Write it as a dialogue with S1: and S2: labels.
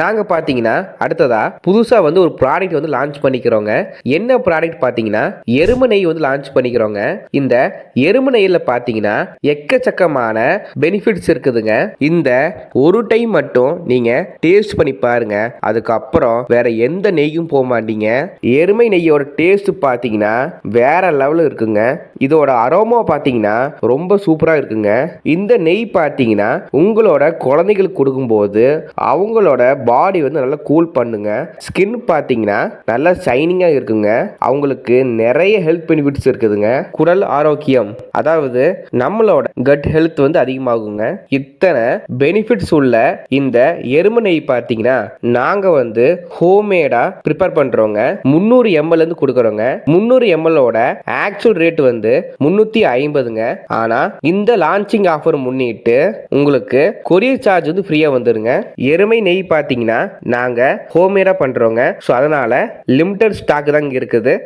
S1: நாங்கள் பார்த்தீங்கன்னா அடுத்ததா புதுசாக வந்து ஒரு ப்ராடக்ட் வந்து லான்ச் பண்ணிக்கிறோங்க. என்ன ப்ராடக்ட் பார்த்தீங்கன்னா எருமை நெய் வந்து லான்ச் பண்ணிக்கிறோங்க. இந்த எருமை நெய்யில் பார்த்தீங்கன்னா எக்கச்சக்கமான பெனிஃபிட்ஸ் இருக்குதுங்க. இந்த ஒரு டைம் மட்டும் நீங்கள் டேஸ்ட் பண்ணி பாருங்க. அதுக்கப்புறம் வேற எந்த நெய்யும் போக மாட்டீங்க. எருமை நெய்யோட டேஸ்ட் பார்த்தீங்கன்னா வேற லெவலில் இருக்குங்க. இதோட அரோமா பார்த்தீங்கன்னா ரொம்ப சூப்பராக இருக்குங்க. இந்த நெய் பார்த்தீங்கன்னா உங்களோட குழந்தைகளுக்கு கொடுக்கும்போது அவங்களோட பாடி வந்து நல்லா கூல் பண்ணுங்க. ஸ்கின் பார்த்தீங்கன்னா நல்லா ஷைனிங்காக இருக்குங்க. அவங்களுக்கு நிறைய ஹெல்த் பெனிஃபிட்ஸ் இருக்குதுங்க. குடல் ஆரோக்கியம் அதாவது நம்மளோட கட் ஹெல்த் வந்து அதிகமாகுங்க. இத்தனை பெனிஃபிட்ஸ் உள்ள இந்த எருமை நெய் பார்த்தீங்கன்னா நாங்கள் வந்து ஹோம்மேடாக ப்ரிப்பேர் பண்ணுறோங்க முந்நூறு எம்எல்லேருந்து கொடுக்குறோங்க. முந்நூறு எம்எல்லோட ஆக்சுவல் ரேட் வந்து முந்நூற்றி ஐம்பதுங்க. ஆனால் இந்த லான்ச்சிங் ஆஃபர் முன்னிட்டு உங்களுக்கு கொரியர் சார்ஜ் வந்து ஃப்ரீயாக வந்துருங்க. எருமை நெய் பார்த்து பார்த்தீங்கன்னா நாங்கள் ஹோம்மேடாக பண்ணுறோங்க ஸோ அதனால் லிமிட்டட் ஸ்டாக் தான் இங்கே இருக்குது.